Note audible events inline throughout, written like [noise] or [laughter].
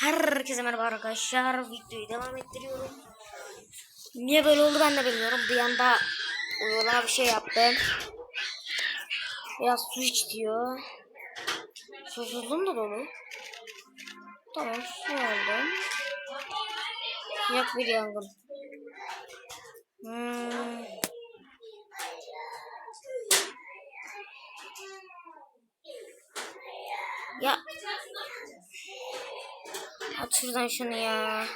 Herkese merhaba arkadaşlar. Videoyu devam ettiriyorum. Niye böyle oldu ben de bilmiyorum. Bir anda uygulama bir şey yaptım. Biraz su iç diyor. Susuzluğum da dolu. Tamam su aldım. Yok bir yangın. Hmm. Ya At şuradan şunu ya.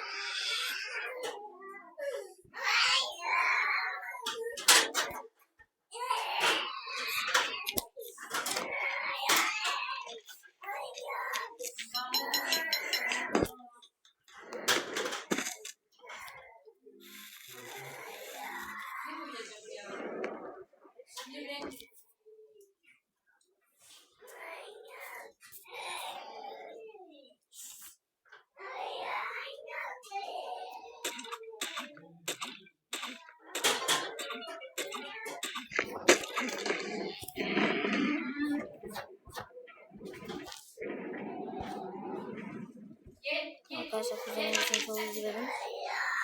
Arkadaşlar kuzenim için çok üzüldüm.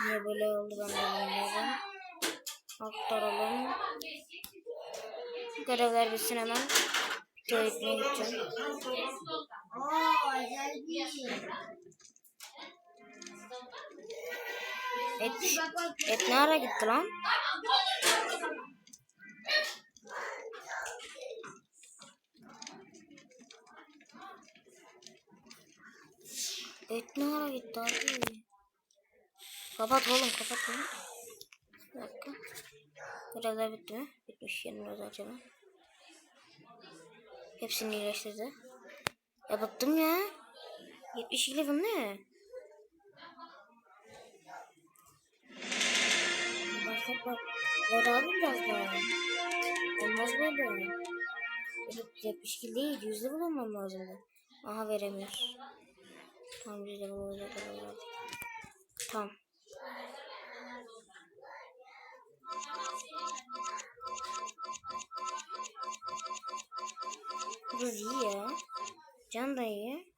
Niye böyle oldu ben de bilmiyorum. Aktaralım. Görevler bitsin hemen. Video gitmeye gideceğim. Et, et ne ara gitti lan? Et ne ara gitti abi? Kapat oğlum kapat oğlum. Bir dakika. Görevler bitti mi? Bitmiş yanımda acaba. Hepsini iyileştirdi. Ya bıktım ya. 72 level ne? Başlat bak. Ver abi biraz daha. Olmaz böyle. Evet, 72 değil. 100 level olmam lazımdı. Aha veremiyor. Tamam 100 level olacak. herhalde. Tamam. Burası iyi ya. Can da iyi.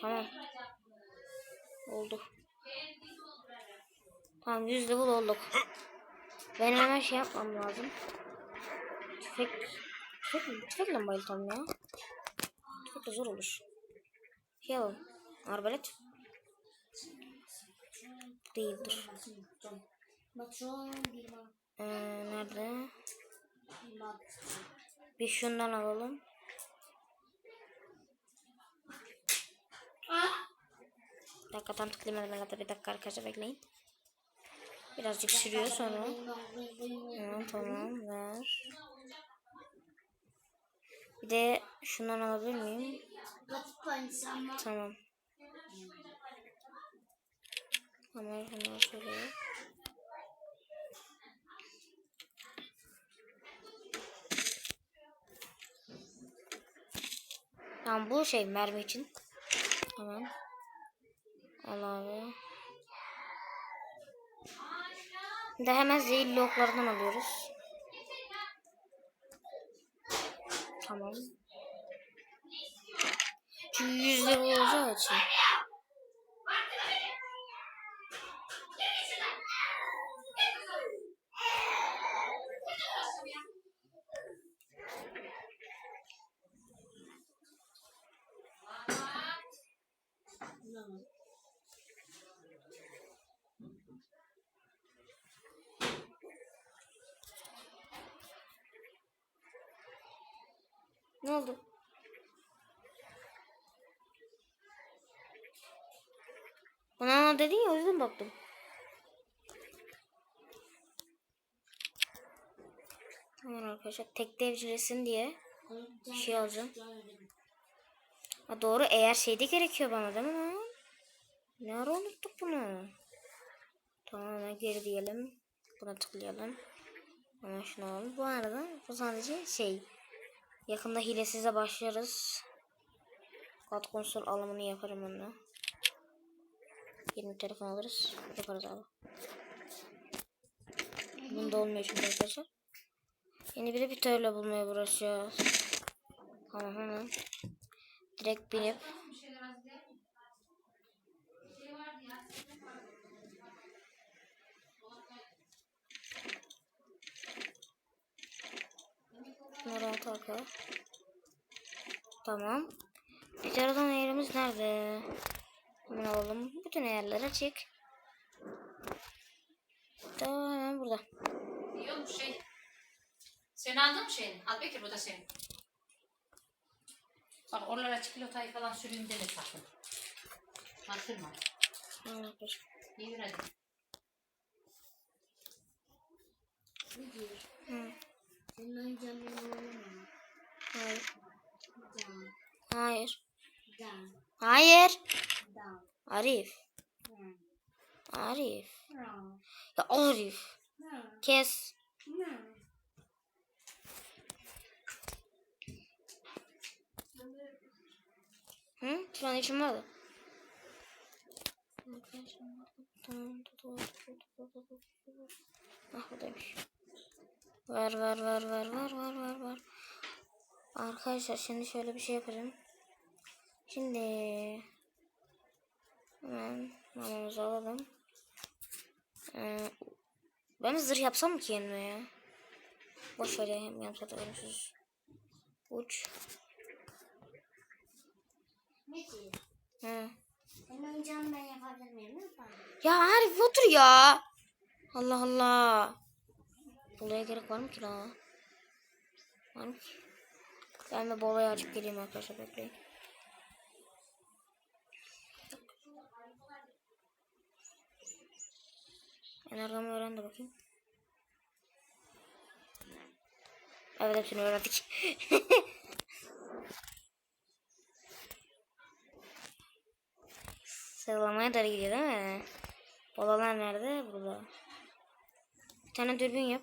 Tamam. Oldu. Tamam 100 level olduk. Benim hemen şey yapmam lazım. Tüfek... Tüfek, tüfekle mi bayıltalım ya? Tüfek de zor olur. Şey alalım. Arbalet. Değildir. Ee, nerede? Bir şundan alalım. Bir dakika tam tıklayamadım herhalde. Bir dakika arkadaşlar bekleyin. Birazcık sürüyor sonra. Tamam tamam ver. Bir de şundan alabilir miyim? Tamam. Tamam şundan şöyle. Tamam bu şey mermi için. Tamam. Al abi. Bir de hemen zehirli oklarından alıyoruz. Tamam. Yüzde bu olacağı için. Ne oldu? Bana dedin ya o yüzden baktım. Tamam arkadaşlar tek devcilesin diye bir şey alacağım. Ha doğru eğer şeyde gerekiyor bana değil mi? Ne ara unuttuk bunu? Tamam geri diyelim. Buna tıklayalım. Hemen şunu alalım. Bu arada bu sadece şey Yakında hilesize başlarız. Kat konsol alımını yaparım onunla. 20 telefon alırız. Yaparız abi. Bunda olmuyor çünkü arkadaşlar. Yeni bir bir törle bulmaya uğraşacağız. Tamam hemen. Direkt binip Şunları at arka. Tamam. Bir aradan yerimiz nerede? Hemen alalım. Bütün ayarlar açık. Tamam burada. İyi olmuş şey. Sen aldın mı şeyini? Al Bekir bu da senin. Bak oralara çikolatayı falan süreyim deme sakın. Tamam, arkadaşlar. İyi bir hadi. Ne diyor? Hı. Oyuncağın benim oğlum Hayır. Hayır. Arif. Arif. Ya Arif. Kes. No. Hı? Şu an işim vardı. Ah buradaymış. Ver ver ver ver ver ver ver ver. Arkadaşlar şimdi şöyle bir şey yapacağım. Şimdi hemen mamamızı alalım. Ee, ben zırh yapsam mı ki kendime ya? Boş ver ya hem yarım saate ölümsüz. Uç. Diyor? Hı. Senin oyuncağını ben yapabilir miyim? Ne yapalım? Ya Arif otur ya. Allah Allah. Bolaya gerek var mı ki la? Var mı ki? Ben de bolayı açıp geleyim arkadaşlar bekleyin. Energamı öğren de bakayım. Evet hepsini öğrendik. [laughs] Sıralamaya doğru gidiyor değil mi? Bolalar nerede? Burada. Bir tane dürbün yap.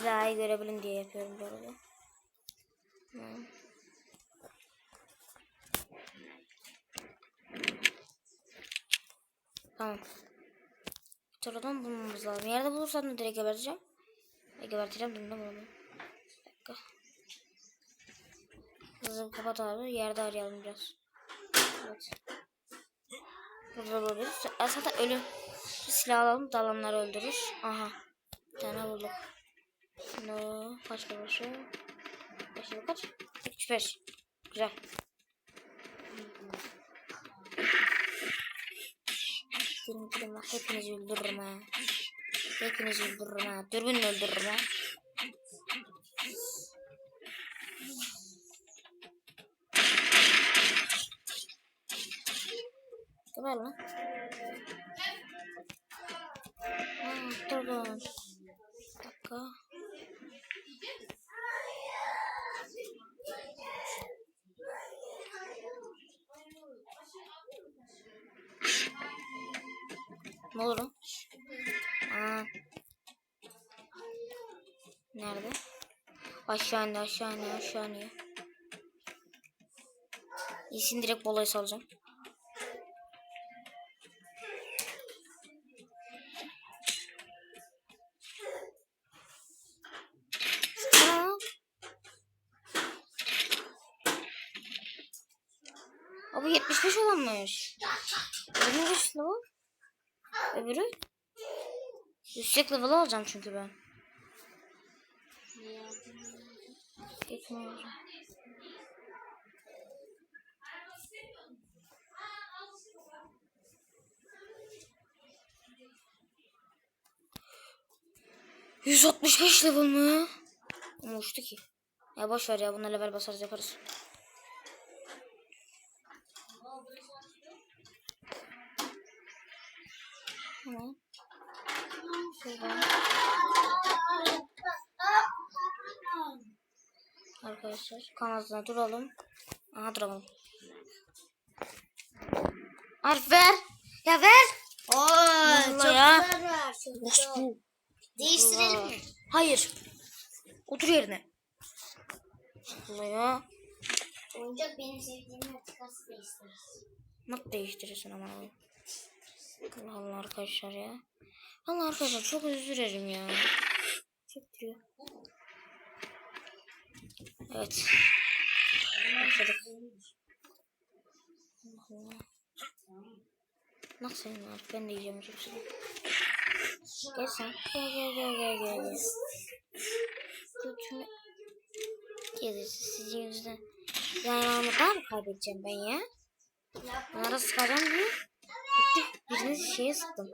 Siz daha iyi görebilin diye yapıyorum bu. Tamam. Sonradan bulmamız lazım. Yerde bulursam da direkt geberteceğim. E, geberteceğim bunu da bulalım. Bir dakika. Hızlı kapat abi. Yerde arayalım biraz. Evet. Burada bulabiliriz. Zaten ölü. Şu silah alalım. Dalanları öldürür. Aha. Bir tane bulduk. No. Kaç burası? Kaç kaç? 35. Güzel. Girin girin bak hepinizi öldürürüm ha. Hepinizi öldürürüm ha. Dürbünle öldürürüm ha. Geber lan. Dur dur. Bir dakika. Ne olur o? Aa. Nerede? Aşağı indi aşağı indi aşağı indi. İyisin direkt bolayı salacağım. Abi 75 olanmış. Öbürü kaç level? Öbürü? Yüksek level alacağım çünkü ben. Geçme alacağım. Yüz altmış beş level mı? Uçtu ki. Ya boş ver ya buna level basarız yaparız. Tamam. Şuradan. Arkadaşlar kanalına duralım. Aha duralım. Arif ver. Ya ver. Allah çok ya. güzel güzel. Değiştirelim mi? Hayır. Otur yerine. Allah ya. Oyuncak benim sevdiğim artıkası değiştiririz. Nasıl değiştirirsin ama Allah arkadaşlar ya. Allah arkadaşlar çok özür dilerim ya. Çektiriyor. Evet. Başladık. Allah Allah. Nasıl artık ben de yiyeceğim çok sıcak. Gel sen. Gel gel gel gel gel. gel. Götüme. Gelirsin sizin yüzünden. Yani daha mı kaybedeceğim ben ya? Bunlara sıkacağım diye. Gitti birini şeye sıktım.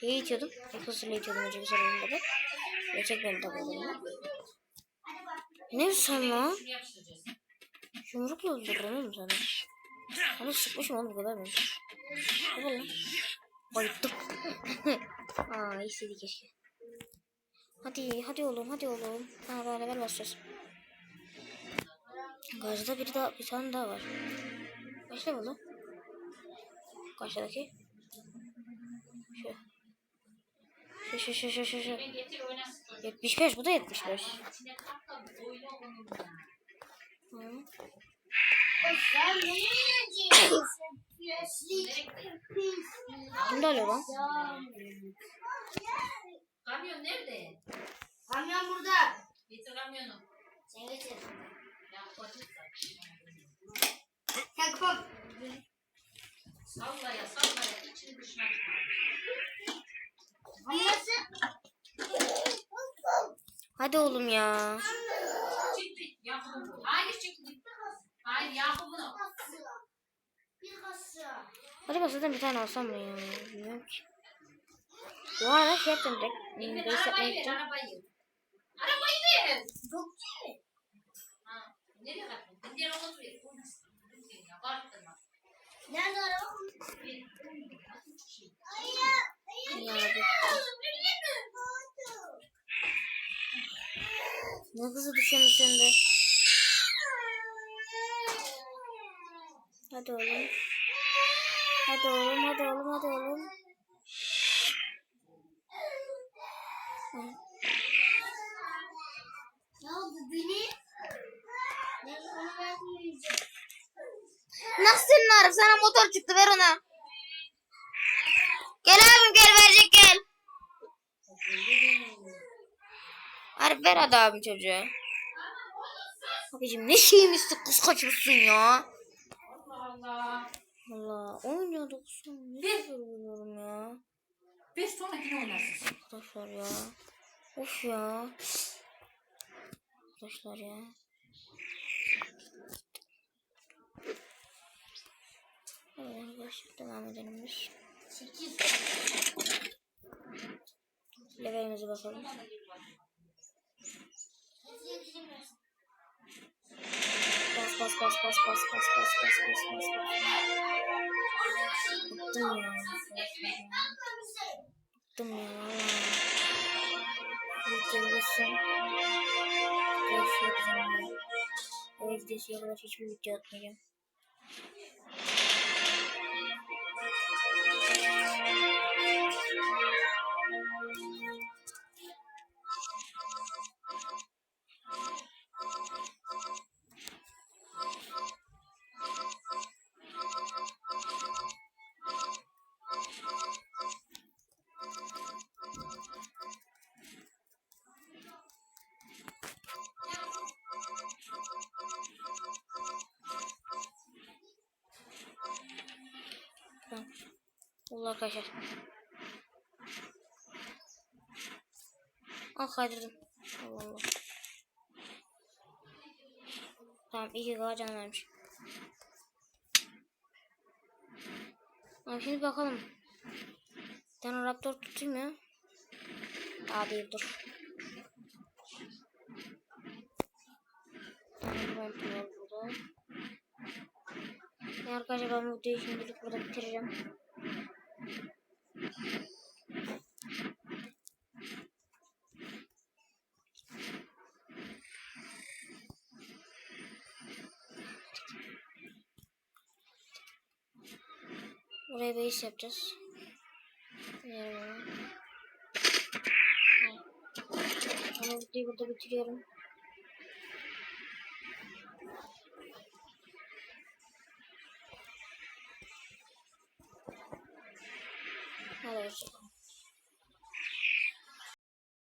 Şeye itiyordum. Ekosuyla itiyordum önce bir sorununda da. Gerçek benim tabi oğlum. Ne sen lan? Yumrukla öldürürüm oğlum seni. Onu sıkmışım oğlum bu kadar mı? Ne lan? Bayıttım. [laughs] Aa istedi keşke. Hadi hadi oğlum hadi oğlum. Ha daha level basacağız. Karşıda biri daha bir tane daha var. Kaç level şu aşağıdaki. Şu. Şu şu şu şu şu. şu. 75 bu da 75. Hı. Bunda oluyor lan. Kamyon nerede? Kamyon burada. Getir kamyonu. Sen getir. Ya koçuk. Tek pop. Sallaya sallaya içini dışına. Hadi oğlum ya. Çıktı. Yakup'u. Hayır çıktı. Hayır. Bir kasa. Acaba zaten bir tane alsam mı ya? Bilmiyorum ki. Bu arada şey yapacağım direkt. Arabayı ver arabayı. Arabayı ver. Yok ki. Ha. Nereye kattın? Diğer onu ver. Bağırtma. Nerede araba? Ne hızlı sen de. Hadi oğlum. Hadi oğlum, hadi oğlum, hadi oğlum. Hı. Ya bu beni. Ben onu vermeyeceğim. Nasıl senin Arif? Sana motor çıktı ver ona. Gel abim gel verecek gel. Arif ver hadi abim çocuğa. Abicim ne şeymişsin kız kaçmışsın ya. Allah Allah. Oynuyor 90 ne görüyorum ya. Bir sonrakini oynarsın. Arkadaşlar ya. Of ya. Arkadaşlar ya. Arkadaşlar devam edelim biz. Sekiz. Levelimize bakalım. Bas bas bas bas bas bas bas bas bas bas. Bıktım ya. Bıktım ya. Video videosun. Video yapacağım ya. O videosu kadar hiçbir video atmayacağım. Allah arkadaşlar. Al kaydırdım. Allah Allah. Tamam iki kadar can vermiş. Tamam şimdi bakalım. Tane raptor tutayım ya. Aa değil dur. Vampir var burada. Ya arkadaşlar ben bu videoyu şimdilik burada bitireceğim. Buraya base yapacağız. Ee, bu videoyu burada bitiriyorum.